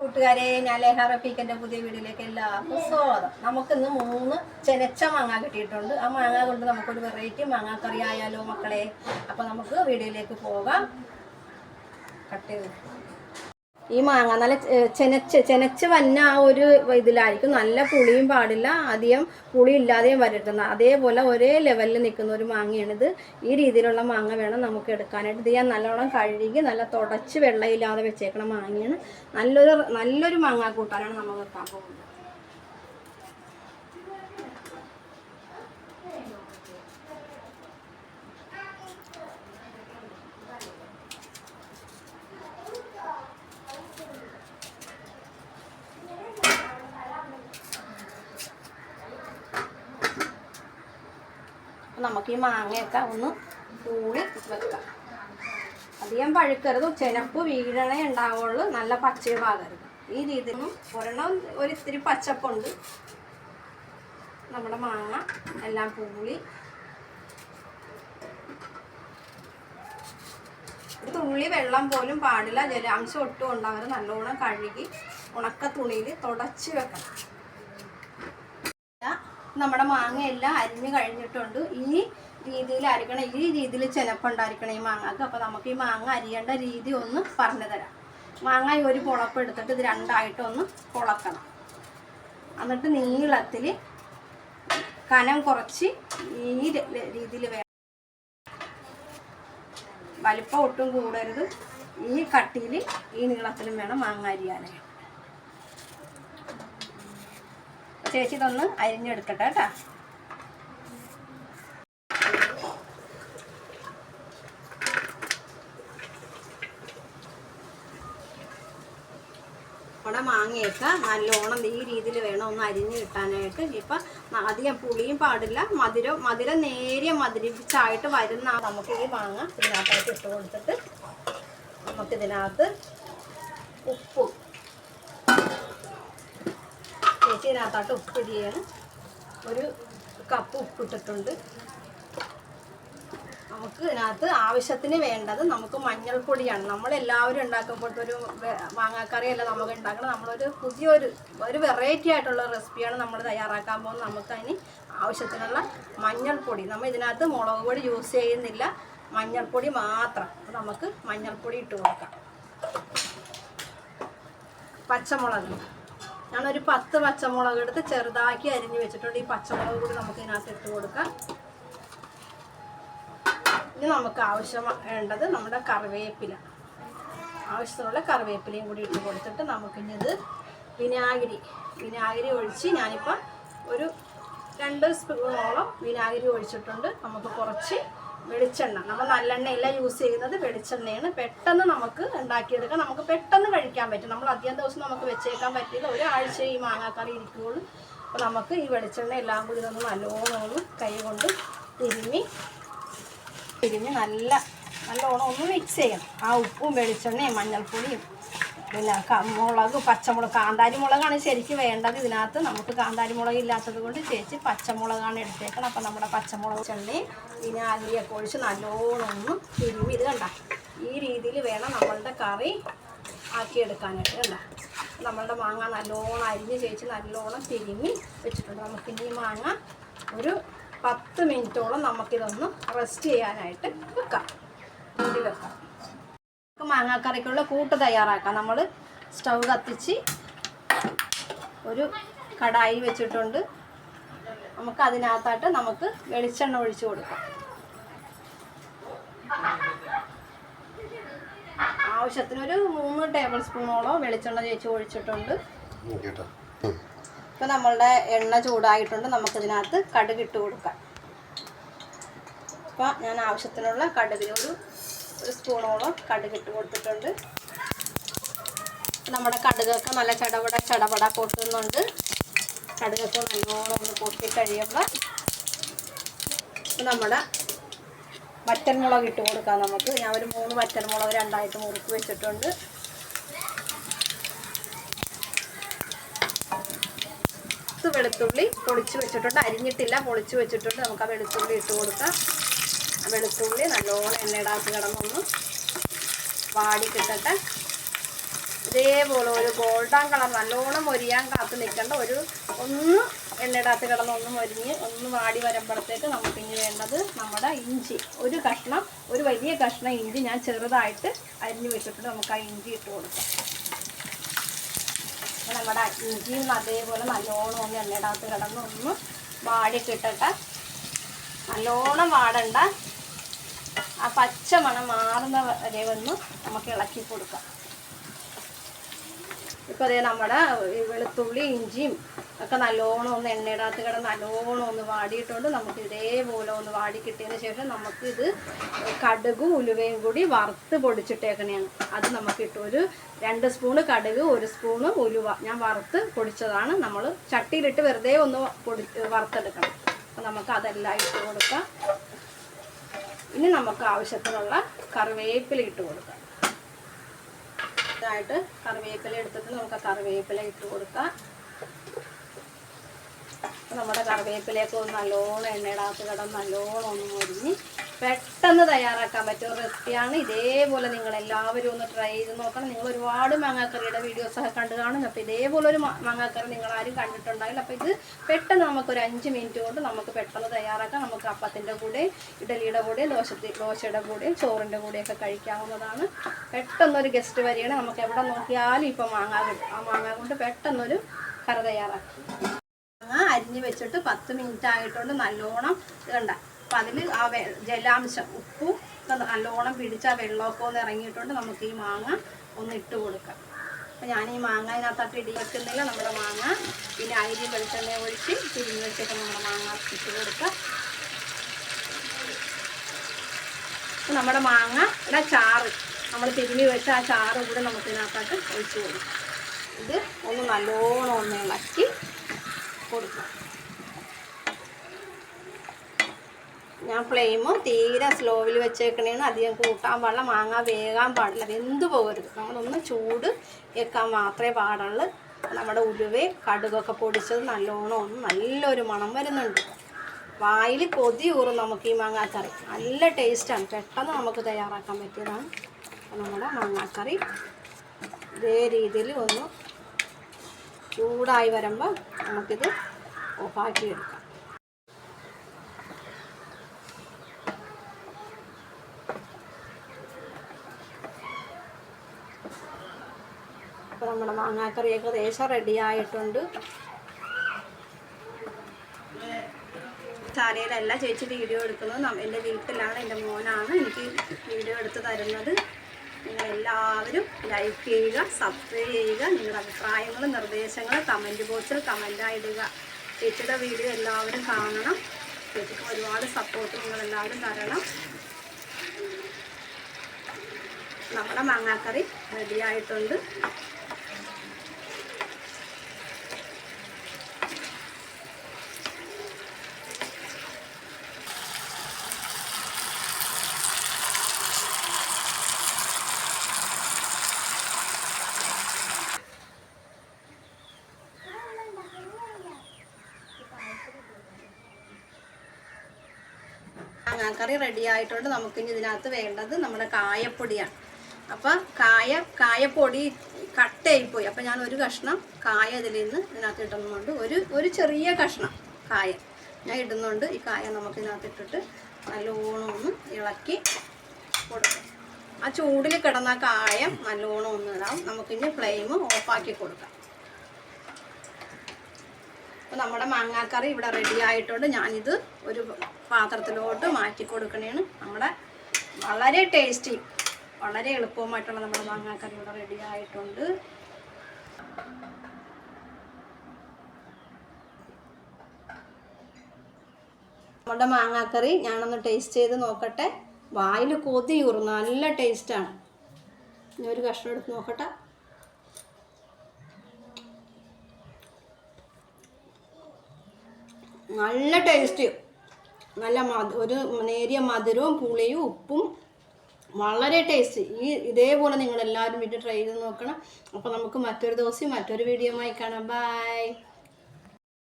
കൂട്ടുകാരെ ഞാൻ ലേഹ റഫീഖിന്റെ പുതിയ വീടിലേക്ക് എല്ലാവർക്കും സ്വാഗതം. നമുക്കിന്ന് മൂന്ന് ചെനച്ച മാങ്ങ കിട്ടിയിട്ടുണ്ട്. ആ മാങ്ങ കൊണ്ട് നമുക്കൊരു വെറൈറ്റി മാങ്ങ കറി ആയാലോ മക്കളെ? അപ്പൊ നമുക്ക് വീഡിയോയിലേക്ക് പോകാം. കട്ട് ചെയ്ത് ഈ മാങ്ങ നല്ല ചെനച്ച് ചെനച്ച് വന്ന ആ ഒരു ഇതിലായിരിക്കും. നല്ല പുളിയും പാടില്ല അധികം പുളി ഇല്ലാതെയും വരട്ടുന്ന അതേപോലെ ഒരേ ലെവലിൽ നിൽക്കുന്ന ഒരു മാങ്ങയാണിത്. ഈ രീതിയിലുള്ള മാങ്ങ വേണം നമുക്ക് എടുക്കാനായിട്ട്. ഇത് ഞാൻ നല്ലോണം കഴുകി നല്ല തുടച്ച് വെള്ളമില്ലാതെ വെച്ചേക്കണ മാങ്ങയാണ്. നല്ലൊരു നല്ലൊരു മാങ്ങ കൂട്ടാനാണ് നമ്മൾ വെക്കാൻ പോകുന്നത്. നമുക്ക് ഈ മാങ്ങയൊക്കെ ഒന്ന് കൂടി വെക്കാം. അധികം പഴുക്കരുത്. ചെനപ്പ് വീഴണേ ഉണ്ടാവുള്ളൂ. നല്ല പച്ചയുമാകരുത് ഈ രീതിയിൽ ഒരെണ്ണം ഒരു ഇത്തിരി പച്ചപ്പുണ്ട്. നമ്മുടെ മാങ്ങ എല്ലാം പൂളി തുള്ളി വെള്ളം പോലും പാടില്ല. ജലാംശം ഒട്ടും ഉണ്ടാകരുത് നല്ലോണം കഴുകി ഉണക്ക തുണിയിൽ തുടച്ച് വെക്കണം. നമ്മുടെ മാങ്ങയെല്ലാം അരിഞ്ഞ് കഴിഞ്ഞിട്ടുണ്ട്. ഈ രീതിയിൽ അരിക്കണം ഈ രീതിയിൽ ചെനപ്പുണ്ടായിരിക്കണം ഈ മാങ്ങക്ക്. അപ്പോൾ നമുക്ക് ഈ മാങ്ങ അരിയേണ്ട രീതി ഒന്ന് പറഞ്ഞു തരാം. മാങ്ങ ഒരു പുളപ്പ് എടുത്തിട്ട് ഇത് രണ്ടായിട്ടൊന്ന് പൊളക്കണം. എന്നിട്ട് നീളത്തിൽ കനം കുറച്ച് ഈ രീതിയിൽ വേണം വലിപ്പം ഒട്ടും കൂടരുത്. ഈ കട്ടിയിൽ ഈ നീളത്തിലും വേണം മാങ്ങ അരിയാനായിട്ട്. ചേച്ചി ഇതൊന്ന് അരിഞ്ഞെടുക്കട്ടെ കേട്ടാ. ഇവിടെ മാങ്ങയൊക്കെ നല്ലോണം ഈ രീതിയിൽ വേണം ഒന്ന് അരിഞ്ഞ് കിട്ടാനായിട്ട്. ഇപ്പം അധികം പുളിയും പാടില്ല. മധുരം മധുരം നേരിയ മധുരിപ്പിച്ചായിട്ട് വരുന്ന നമുക്ക് ഈ മാങ്ങ ഇതിനകത്തായിട്ട് ഇട്ട് കൊടുത്തിട്ട് നമുക്കിതിനകത്ത് ഉപ്പും ചേച്ചി ഇതിനകത്തോട്ട് ഉപ്പിടിയാണ് ഒരു കപ്പ് ഉപ്പിട്ടിട്ടുണ്ട്. നമുക്ക് ഇതിനകത്ത് ആവശ്യത്തിന് വേണ്ടത് നമുക്ക് മഞ്ഞൾപ്പൊടിയാണ്. നമ്മൾ എല്ലാവരും ഉണ്ടാക്കുമ്പോഴത്തെ ഒരു വെ- മാങ്ങാക്കറിയല്ല നമുക്ക് ഉണ്ടാക്കണം നമ്മളൊരു പുതിയൊരു ഒരു വെറൈറ്റി ആയിട്ടുള്ള റെസിപ്പിയാണ് നമ്മൾ തയ്യാറാക്കാൻ പോകുന്നത്. നമുക്ക് അതിന് ആവശ്യത്തിനുള്ള മഞ്ഞൾപ്പൊടി. നമ്മൾ ഇതിനകത്ത് മുളക് പൊടി യൂസ് ചെയ്യുന്നില്ല. മഞ്ഞൾപ്പൊടി മാത്രം. നമുക്ക് മഞ്ഞൾപ്പൊടി ഇട്ട് കൊടുക്കാം. പച്ചമുളക്. ഞാനൊരു പത്ത് പച്ചമുളക് എടുത്ത് ചെറുതാക്കി അരിഞ്ഞ് വെച്ചിട്ടുണ്ട്. ഈ പച്ചമുളക് കൂടി നമുക്ക് ഇതിനകത്ത് ഇട്ട് കൊടുക്കാം. ഇനി നമുക്ക് ആവശ്യം വേണ്ടത് നമ്മുടെ കറിവേപ്പില. ആവശ്യത്തിനുള്ള കറിവേപ്പിലയും കൂടി ഇട്ട് കൊടുത്തിട്ട് നമുക്കിനി ഇത് വിനാഗിരി വിനാഗിരി ഒഴിച്ച് ഞാനിപ്പോൾ ഒരു രണ്ട് സ്പൂണോളം വിനാഗിരി ഒഴിച്ചിട്ടുണ്ട്. നമുക്ക് കുറച്ച് വെളിച്ചെണ്ണ. നമ്മൾ നല്ലെണ്ണയല്ല യൂസ് ചെയ്യുന്നത് വെളിച്ചെണ്ണയാണ്. പെട്ടെന്ന് നമുക്ക് ഉണ്ടാക്കിയെടുക്കാം. നമുക്ക് പെട്ടെന്ന് കഴിക്കാൻ പറ്റും. നമ്മൾ അധികം ദിവസം നമുക്ക് വെച്ചേക്കാൻ പറ്റില്ല. ഒരാഴ്ച ഈ മാങ്ങാക്കറി ഇരിക്കുകയുള്ളൂ അപ്പോൾ നമുക്ക് ഈ വെളിച്ചെണ്ണ എല്ലാം കൂടി ഒന്ന് നല്ലോണം കൈ കൊണ്ട് തിരുമ്മി തിരിഞ്ഞ് നല്ല നല്ലോണം ഒന്ന് മിക്സ് ചെയ്യണം. ആ ഉപ്പും വെളിച്ചെണ്ണയും മഞ്ഞൾപ്പൊടിയും പിന്നെ മുളക് പച്ചമുളക് കാന്താരി മുളകാണ് ശരിക്കും വേണ്ടത്. ഇതിനകത്ത് നമുക്ക് കാന്താരി മുളക് ഇല്ലാത്തത് കൊണ്ട് ചേച്ചി പച്ചമുളകാണ് എടുത്തേക്കണം അപ്പം നമ്മുടെ പച്ചമുളക് ചെണ്ണി പിന്നെ അല്ലിയൊക്കെ ഒഴിച്ച് നല്ലോണം ഒന്ന് ഇത് കണ്ട? ഈ രീതിയിൽ വേണം നമ്മളുടെ കറി ആക്കിയെടുക്കാനായിട്ട് കണ്ട? നമ്മളുടെ മാങ്ങ നല്ലോണം അരിഞ്ഞ് ചേച്ചി നല്ലോണം തിരുമ്മി വെച്ചിട്ടുണ്ട്. നമുക്കിനി ഈ മാങ്ങ ഒരു പത്ത് മിനിറ്റോളം നമുക്കിതൊന്ന് റെസ്റ്റ് ചെയ്യാനായിട്ട് വെക്കാം. മാങ്ങാക്കറിക്കുള്ള കൂട്ട് തയ്യാറാക്കാം. നമ്മൾ സ്റ്റൗ കത്തിച്ച് ഒരു കടായി വെച്ചിട്ടുണ്ട്. നമുക്ക് അതിനകത്തായിട്ട് നമുക്ക് വെളിച്ചെണ്ണ ഒഴിച്ചു കൊടുക്കാം. ആവശ്യത്തിനൊരു മൂന്ന് ടേബിൾ സ്പൂണോളം വെളിച്ചെണ്ണ ചേച്ചി ഒഴിച്ചിട്ടുണ്ട്. ഇപ്പൊ നമ്മളുടെ എണ്ണ ചൂടായിട്ടുണ്ട്. നമുക്കിതിനകത്ത് കടുക് ഇട്ട് കൊടുക്കാം. അപ്പം ഞാൻ ആവശ്യത്തിനുള്ള കടുകിനൊരു ഒരു സ്പൂണോളം കടുക് ഇട്ട് കൊടുത്തിട്ടുണ്ട്. നമ്മുടെ കടുകൊക്കെ നല്ല ചടപട ചടപട പൊട്ടുന്നുണ്ട്. കടുകൊക്കെ നല്ലോണം ഒന്ന് പൊട്ടി കഴിയുമ്പോൾ നമ്മുടെ വറ്റൻമുളക് ഇട്ട് കൊടുക്കാം നമുക്ക്. ഞാൻ ഒരു മൂന്ന് വറ്റൻമുളക് രണ്ടായിട്ട് മുറുക്കി വെച്ചിട്ടുണ്ട്. വെളുത്തുള്ളി പൊളിച്ച് വെച്ചിട്ടുണ്ട്. അരിഞ്ഞിട്ടില്ല പൊളിച്ച് വെച്ചിട്ടുണ്ട്. നമുക്ക് ആ വെളുത്തുള്ളി ഇട്ട് കൊടുക്കാം. വെളുത്തുള്ളി നല്ലോണം എണ്ണയിടാക്കി കിടന്നൊന്ന് വാടി കിട്ടട്ടെ ഇതേപോലെ ഒരു ഗോൾഡൻ കളർ നല്ലോണം മൊരിയാൻ കാത്ത് നിൽക്കേണ്ട ഒരു ഒന്ന് എണ്ണയിടത്ത് കിടന്ന് ഒന്ന് മൊരിഞ്ഞ് ഒന്ന് വാടി വരുമ്പോഴത്തേക്ക് നമുക്ക് ഇനി വേണ്ടത് നമ്മുടെ ഇഞ്ചി. ഒരു കഷ്ണം ഒരു വലിയ കഷ്ണം ഇഞ്ചി ഞാൻ ചെറുതായിട്ട് അരിഞ്ഞു വെച്ചിട്ട് നമുക്ക് ആ ഇഞ്ചി ഇട്ട് കൊടുക്കാം. നമ്മുടെ ഇഞ്ചിയും അതേപോലെ നല്ലോണം ഒന്ന് എണ്ണയിടത്ത് കിടന്ന് ഒന്ന് വാടി കിട്ടട്ടെ നല്ലോണം വാടണ്ട. ആ പച്ച മണം മാറുന്ന വരെ ഒന്ന് നമുക്ക് ഇളക്കി കൊടുക്കാം. ഇപ്പോൾ അതേ നമ്മുടെ വെളുത്തുള്ളി ഇഞ്ചിയും ഒക്കെ നല്ലോണം ഒന്ന് എണ്ണയിടാത്ത കിടന്ന് നല്ലോണം ഒന്ന് വാടിയിട്ടുണ്ട് നമുക്ക് ഇതേപോലെ ഒന്ന് വാടി കിട്ടിയതിന് ശേഷം നമുക്ക് ഇത് കടുകും ഉലുവയും കൂടി വറുത്ത് പൊടിച്ചിട്ടേക്കണെയാണ് അത് നമുക്ക് ഇട്ടു ഒരു രണ്ട് സ്പൂണ് കടുക് ഒരു സ്പൂണ് ഉലുവ. ഞാൻ വറുത്ത് പൊടിച്ചതാണ്. നമ്മൾ ചട്ടിയിലിട്ട് വെറുതെ ഒന്ന് പൊടി വറുത്തെടുക്കണം. അപ്പോൾ നമുക്ക് അതെല്ലാം ഇട്ട് കൊടുക്കാം. ഇനി നമുക്ക് ആവശ്യത്തിനുള്ള കറിവേപ്പില ഇട്ട് കൊടുക്കാം. ഇതായിട്ട് കറിവേപ്പില എടുത്തിട്ട് നമുക്ക് കറിവേപ്പില ഇട്ട് കൊടുക്കാം. നമ്മുടെ കറിവേപ്പിലയൊക്കെ ഒന്ന് നല്ലോണം എണ്ണയിടാത്ത കിടന്ന് നല്ലോണം ഒന്ന് മൊരിഞ്ഞ് പെട്ടെന്ന് തയ്യാറാക്കാൻ പറ്റിയ റെസിപ്പിയാണ് ഇതേപോലെ നിങ്ങൾ എല്ലാവരും ഒന്ന് ട്രൈ ചെയ്ത് നോക്കണം. നിങ്ങൾ ഒരുപാട് മാങ്ങാക്കറിയുടെ വീഡിയോസൊക്കെ കണ്ടു കാണും. അപ്പോൾ ഇതേപോലെ ഒരു മാങ്ങാക്കറി നിങ്ങൾ ആരും കണ്ടിട്ടുണ്ടാവില്ല. അപ്പോൾ ഇത് പെട്ടെന്ന് നമുക്കൊരു അഞ്ച് മിനിറ്റ് കൊണ്ട് നമുക്ക് പെട്ടെന്ന് തയ്യാറാക്കാം. നമുക്ക് അപ്പത്തിന്റെ കൂടെ ഇഡലിയുടെ കൂടെ ദോശ ദോശയുടെ കൂടെയും ചോറിന്റെ കൂടെയൊക്കെ കഴിക്കാവുന്നതാണ്. പെട്ടെന്നൊരു ഗസ്റ്റ് വരികയാണ്. നമുക്ക് എവിടെ നോക്കിയാലും ഇപ്പോൾ മാങ്ങ കിട്ടും ആ മാങ്ങ കൊണ്ട് പെട്ടെന്നൊരു കറി തയ്യാറാക്കാം. അരിഞ്ഞ് വെച്ചിട്ട് പത്ത് മിനിറ്റ് ആയിട്ടുണ്ട്. നല്ലോണം ഇതുണ്ട അപ്പം അതിൽ ആ ജലാംശം ഉപ്പും നല്ലോണം പിടിച്ച് വെള്ളമൊക്കെ ഒന്ന് ഇറങ്ങിയിട്ടുണ്ട് നമുക്ക് ഈ മാങ്ങ ഒന്ന് ഇട്ട് കൊടുക്കാം. അപ്പം ഞാൻ ഈ മാങ്ങ ഇതിനകത്തോട്ട് ഇടി വെക്കുന്നില്ല. നമ്മുടെ മാങ്ങ പിന്നെ അരി വെളിച്ചെണ്ണ ഒഴിച്ച് തിരിഞ്ഞ് വെച്ചിട്ട് നമ്മുടെ മാങ്ങ ഇട്ട് കൊടുക്കാം. നമ്മുടെ മാങ്ങ ഇവിടെ ചാറ് നമ്മൾ തിരുമ്മി വെച്ച ആ ചാറ് കൂടെ നമുക്ക് ഇതിനകത്തോട്ട് ഒഴിച്ച് കൊടുക്കാം. ഇത് ഒന്ന് നല്ലോണം ഒന്ന് ഇളക്കി കൊടുക്കാം ഞാൻ ഫ്ലെയിം തീരെ സ്ലോവിൽ വെച്ചേക്കണേന്ന് അധികം കൂട്ടാൻ പാടില്ല മാങ്ങ വേകാൻ പാടില്ല. വെന്ത് പോകരുത് നമ്മളൊന്ന് ചൂട് വെക്കാൻ മാത്രമേ പാടുള്ളൂ. നമ്മുടെ ഉലുവയും കടുകൊക്കെ പൊടിച്ചത് നല്ലോണം ഒന്ന് നല്ലൊരു മണം വരുന്നുണ്ട്. വായിൽ കൊതി ഊറും നമുക്ക് ഈ മാങ്ങാക്കറി. നല്ല ടേസ്റ്റാണ് പെട്ടെന്ന് നമുക്ക് തയ്യാറാക്കാൻ പറ്റിയതാണ് നമ്മുടെ മാങ്ങാക്കറി. ഇതേ രീതിയിൽ ഒന്ന് ചൂടായി വരുമ്പോൾ നമുക്കിത് ഓഫാക്കി എടുക്കാം അപ്പോൾ നമ്മുടെ മാങ്ങാക്കറി ഏകദേശം റെഡി ആയിട്ടുണ്ട്. ചാരയിലല്ല ചേച്ചി വീഡിയോ എടുക്കുന്നത്. എന്റെ വീട്ടിലാണ് എന്റെ മോനാണ് എനിക്ക് വീഡിയോ എടുത്ത് തരുന്നത്. നിങ്ങൾ എല്ലാവരും ലൈക്ക് ചെയ്യുക സബ്സ്ക്രൈബ് ചെയ്യുക നിങ്ങളുടെ അഭിപ്രായങ്ങളും നിർദ്ദേശങ്ങളും കമന്റ് ബോക്സിൽ കമന്റായി ഇടുക. ചേച്ചിയുടെ വീഡിയോ എല്ലാവരും കാണണം. ചേച്ചിക്ക് ഒരുപാട് സപ്പോർട്ട് നിങ്ങളെല്ലാവരും തരണം. നമ്മുടെ മാങ്ങാക്കറി റെഡിയായിട്ടുണ്ട് മാങ്ങാക്കറി റെഡി ആയിട്ടുണ്ട്. നമുക്കിനി ഇതിനകത്ത് വേണ്ടത് നമ്മുടെ കായപ്പൊടിയാണ്. അപ്പം കായ കായപ്പൊടി കട്ടയായിപ്പോയി. അപ്പം ഞാൻ ഒരു കഷ്ണം കായ ഇതിൽ നിന്ന് ഇതിനകത്ത് ഇടുന്നുണ്ട്. ഒരു ഒരു ചെറിയ കഷ്ണം കായ ഞാൻ ഇടുന്നുണ്ട്. ഈ കായ നമുക്ക് ഇതിനകത്ത് ഇട്ടിട്ട് നല്ലോണം ഒന്ന് ഇളക്കി കൊടുക്കാം. ആ ചൂടിൽ കിടന്ന കായ നല്ലോണം ഒന്ന് ഇടാം. നമുക്കിനി ഫ്ലെയിം ഓഫാക്കി കൊടുക്കാം. അപ്പോൾ നമ്മുടെ മാങ്ങാക്കറി ഇവിടെ റെഡി ആയിട്ടുണ്ട്. ഞാനിത് ഒരു പാത്രത്തിലോട്ട് മാറ്റി കൊടുക്കണേണ്. നമ്മുടെ വളരെ ടേസ്റ്റി വളരെ എളുപ്പവുമായിട്ടുള്ള നമ്മുടെ മാങ്ങാക്കറി ഇവിടെ റെഡി ആയിട്ടുണ്ട്. നമ്മുടെ മാങ്ങാക്കറി ഞാനൊന്ന് ടേസ്റ്റ് ചെയ്ത് നോക്കട്ടെ. വായിൽ കൊതിയൂറും നല്ല ടേസ്റ്റാണ് ഇനി ഒരു കഷ്ണം എടുത്ത് നോക്കട്ടെ. നല്ല ടേസ്റ്റ് നല്ല മധു ഒരു നേരിയ മധുരവും പുളിയും ഉപ്പും വളരെ ടേസ്റ്റ് ഈ ഇതേപോലെ നിങ്ങൾ എല്ലാവരും വീട്ടിൽ ട്രൈ ചെയ്ത് നോക്കണം. അപ്പോൾ നമുക്ക് മറ്റൊരു ദിവസം മറ്റൊരു വീഡിയോ ആയി കാണാം. ബൈ